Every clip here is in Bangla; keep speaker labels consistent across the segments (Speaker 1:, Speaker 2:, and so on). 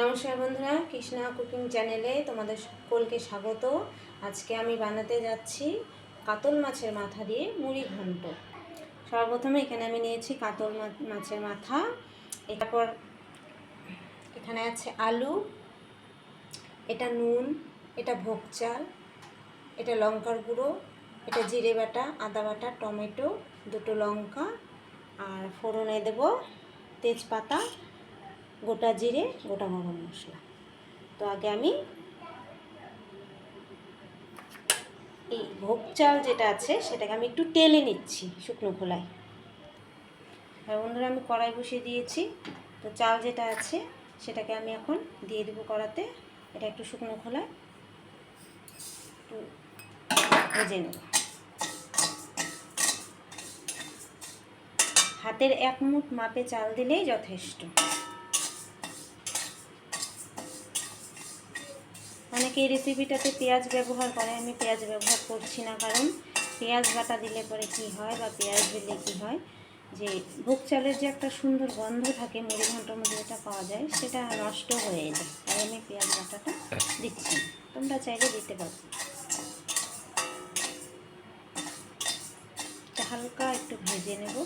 Speaker 1: নমস্কার বন্ধুরা, কৃষ্ণা কুকিং চ্যানেলে তোমাদের সকলকে স্বাগত। আজকে আমি বানাতে যাচ্ছি কাতল মাছের মাথা দিয়ে মুড়ি ঘন্ট। সর্বপ্রথমে এখানে আমি নিয়েছি কাতল মাছের মাথা। এরপর এখানে আছে আলু, এটা নুন, এটা ভোগ চাল, এটা লঙ্কার গুঁড়ো, এটা জিরে বাটা, আদা বাটা, টমেটো, দুটো লঙ্কা, আর ফোড়নে দেব তেজপাতা গোটা জিরে, গোটা গরম মশলা। তো আগে আমি এই ভোগ চাল যেটা আছে, সেটাকে আমি একটু টেলে নিচ্ছি শুকনো খোলায়। আর বন্ধুরা, আমি কড়াই বসিয়ে দিয়েছি। তো চাল যেটা আছে, সেটাকে আমি এখন দিয়ে দেবো কড়াতে। এটা একটু শুকনো খোলায়। একটু ভেজে নেব। হাতের এক মুঠ মাপে চাল দিলেই যথেষ্ট। অনেকে এই রেসিপিটাতে পেঁয়াজ ব্যবহার করে আমি পেঁয়াজ ব্যবহার করছি না, কারণ পেঁয়াজ বাটা দিলে পরে কি হয় বা পেঁয়াজ দিলে কি হয়, যে ভোগ চালের যে একটা সুন্দর গন্ধ থাকে মুড়ি ঘণ্টার মধ্যে যেটা পাওয়া যায়, সেটা নষ্ট হয়ে যায়। তাই আমি পেঁয়াজ বাটাটা দিচ্ছি। তোমরা চাইলে দিতে পারো। হালকা একটু ভেজে নেব।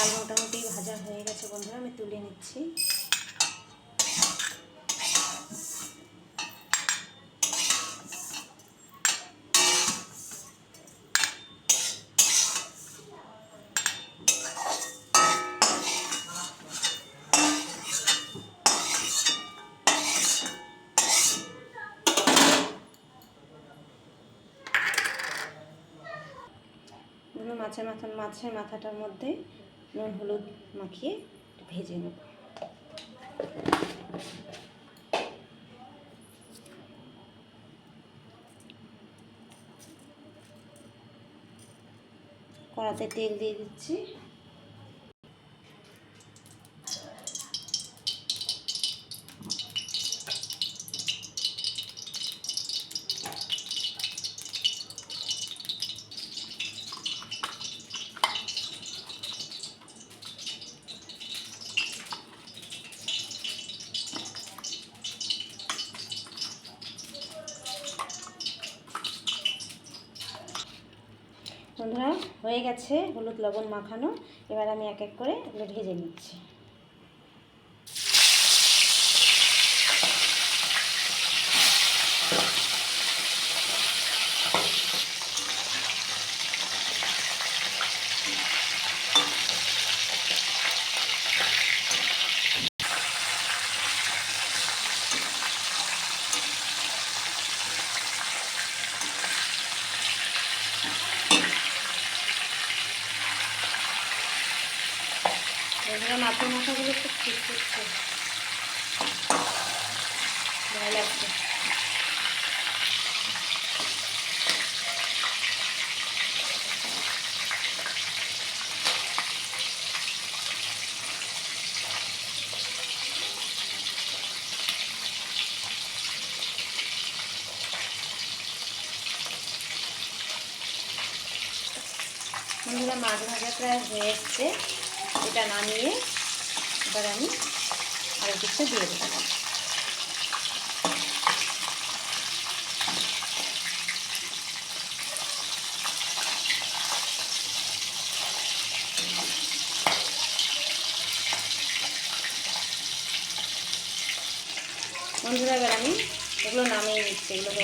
Speaker 1: চাল মোটামুটি ভাজা হয়ে গেছে বন্ধুরা আমি তুলে নিচ্ছি। মাছের মাথা মাছের মাথাটার মধ্যে নুন হলুদ মাখিয়ে ভেজে নেব। কড়াতে তেল দিয়ে দিচ্ছি। বন্ধুরা হয়ে গেছে হলুদ লবণ মাখানো। এবার আমি এক এক করে ভেজে নিচ্ছি। মাথাগুলো খুব ঠিক করছে। ভালো লাগছে। বন্ধুরা মাছ ভাজা প্রায় হয়ে এসছে। এটা নামিয়ে এবার আমি আলু পিসটা দিয়ে দেবো। বন্ধুরা এবার আমি এগুলো নামিয়ে নিচ্ছি এগুলো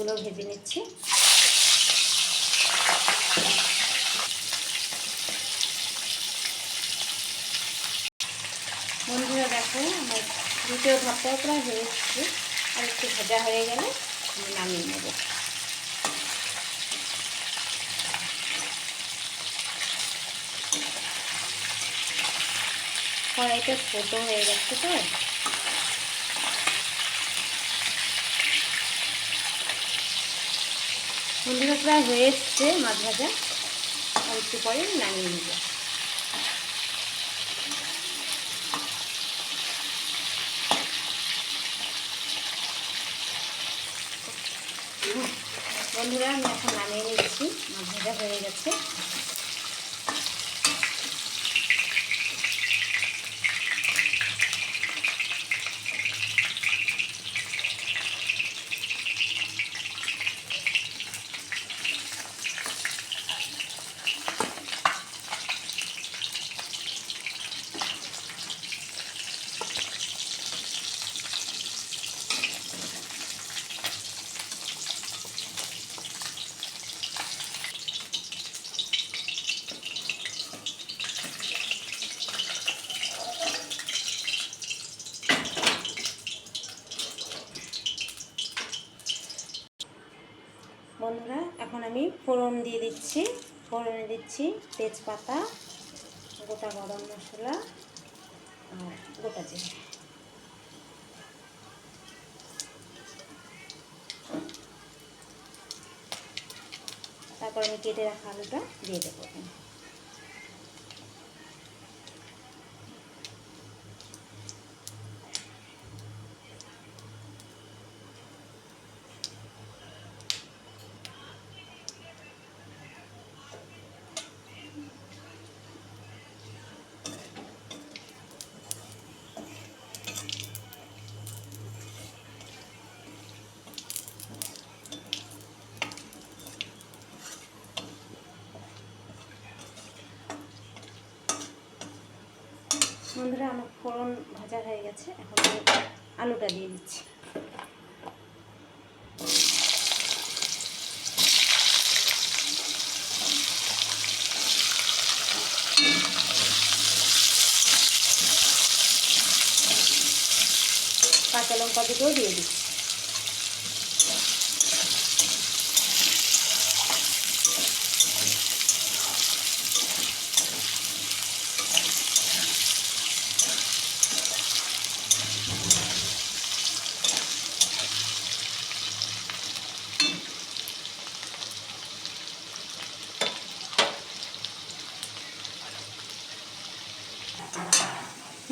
Speaker 1: গেছে বাকিগুলো ভেজে নিচ্ছি। বন্ধুরা দেখো, আমার দ্বিতীয় ধাপটাও প্রায় হয়ে এসছে। আর একটু ভাজা হয়ে গেলে আমি নামিয়ে নেব। কড়াইটা ছোটো হয়ে যাচ্ছে তো। বন্ধুরা প্রায় হয়ে এসছে মাছ ভাজা আর একটু পরে নামিয়ে নেব। বন্ধুরা, আমি এখন নামিয়ে নিচ্ছি। ভাজা হয়ে গেছে। বন্ধুরা, এখন আমি ফোড়ন দিয়ে দিচ্ছি। ফোড়নে দিচ্ছি তেজপাতা, গোটা গরম মশলা আর গোটা জিরে। তারপর আমি কেটে রাখা আলুটা দিয়ে দেবো। বন্ধুরা, আমার ফোড়ন ভাজা হয়ে গেছে। এখন আলুটা দিয়ে দিচ্ছি। কাঁচা লঙ্কা দুটোও দিয়ে দিচ্ছি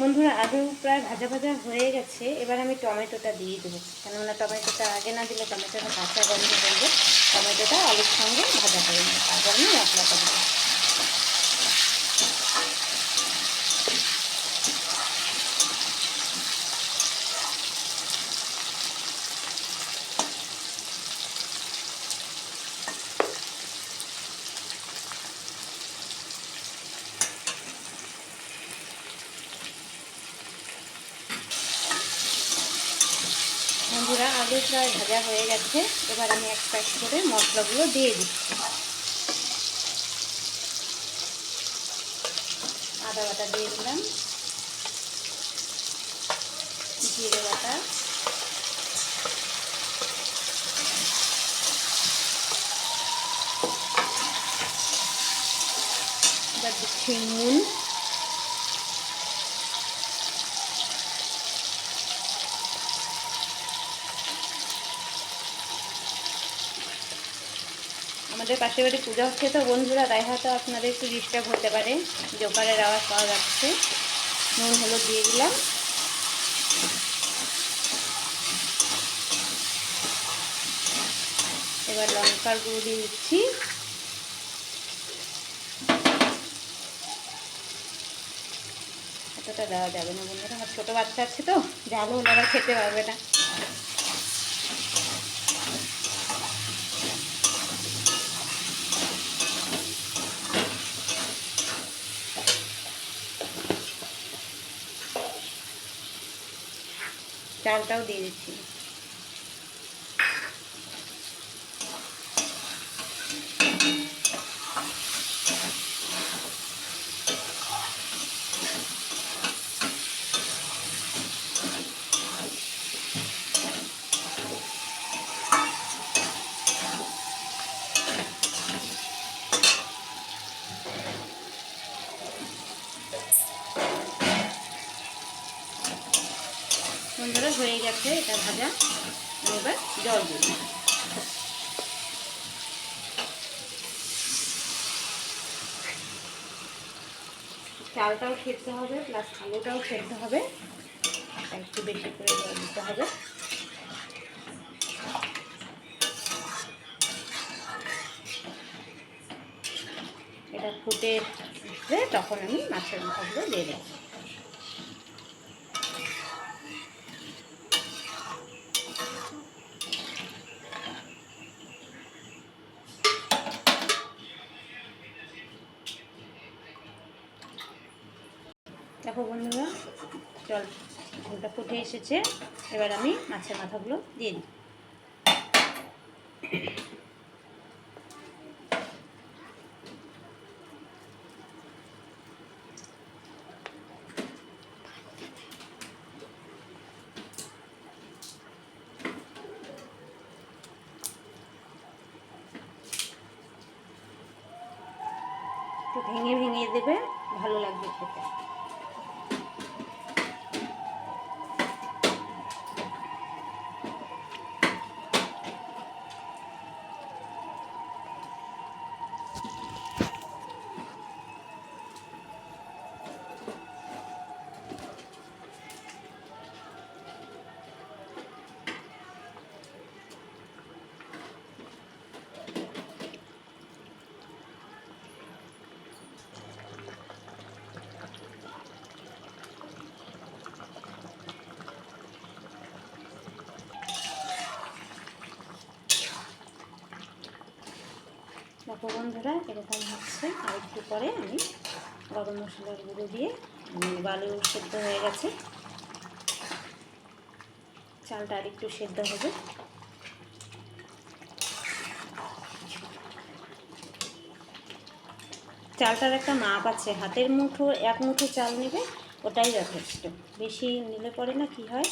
Speaker 1: বন্ধুরা আলু প্রায় ভাজা ভাজা হয়ে গেছে, এবার আমি টমেটোটা দিয়ে দেবো। কেননা টমেটোটা আগে না দিলে টমেটোটা কাঁচা গন্ধ করবে টমেটোটা আলুর সঙ্গে ভাজা করে নেব, তারপর আমি মশলাটা দেবো বন্ধুরা, আলু প্রায় ভাজা হয়ে গেছে। এবার আমি এক প্যাক করে মশলাগুলো দিয়ে দিচ্ছি। আদা বাটা দিয়ে দিলাম। জিরে বাটা। এবার দিচ্ছি নুন। আমাদের পাশে বাড়ি পূজা হচ্ছে, তো বন্ধুরা তাই হয়তো আপনাদের একটু ডিস্টার্ব হতে পারে। জোকারের আওয়াজ পাওয়া যাচ্ছে। নুন, হলুদ দিয়ে দিলাম। এবার লঙ্কার গুঁড়ো দিয়ে দিচ্ছি। এতটা দেওয়া যাবে না বন্ধুরা ছোটো বাচ্চা আছে তো, জাল হলে আবার খেতে পারবে না। চালটাও দিয়ে দিচ্ছি। গেছে এটা ভাজা এবার জল দিই। চালটাও সেদ্ধ হবে প্লাস আলুটাও সেদ্ধ হবে। একটু বেশি করে জল দিতে হবে। এটা ফুটে আসলে তখন আমি মাছের মাথাগুলো দিয়ে দেবো দেখো বন্ধুরা, জল ঝোলটা ফুটে এসেছে। এবার আমি মাছের মাথাগুলো দিয়ে দিই। ভেঙে ভেঙে দেবে, ভালো লাগবে খেতে। দেখো বন্ধুরা, এরকম হচ্ছে। আর একটু পরে আমি গরম মশলার গুঁড়ো দিয়ে বালু সেদ্ধ হয়ে গেছে। চালটা আর একটু সেদ্ধ হবে। চালটার একটা মাপ আছে। হাতের মুঠো, এক মুঠো চাল নেবে, ওটাই যথেষ্ট। বেশি নিলে পরে না কি হয়?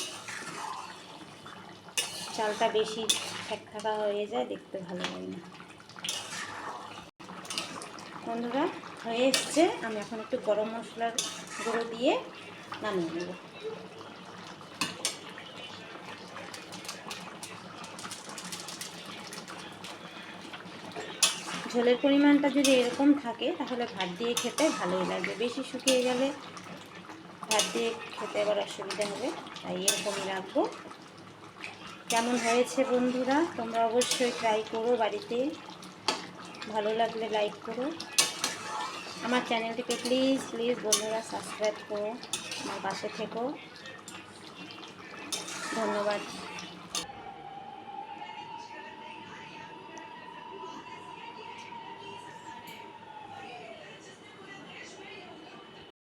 Speaker 1: চালটা বেশি ঠেক থাকা হয়ে যায়, দেখতে ভালো লাগে না। বন্ধুরা, হয়ে এসছে। আমি এখন একটু গরম মশলার গুঁড়ো দিয়ে নামিয়ে নেব। ঝোলের পরিমাণটা যদি এরকম থাকে, তাহলে ভাত দিয়ে খেতে ভালোই লাগবে। বেশি শুকিয়ে গেলে ভাত দিয়ে খেতে আবার অসুবিধা হবে, তাই এরকমই রাখব। কেমন হয়েছে বন্ধুরা, তোমরা অবশ্যই ট্রাই করো বাড়িতে। ভালো লাগলে লাইক করো। আমার চ্যানেলটিকে প্লিজ প্লিজ বন্ধুরা সাবস্ক্রাইব করো আমার পাশে থেকো। ধন্যবাদ।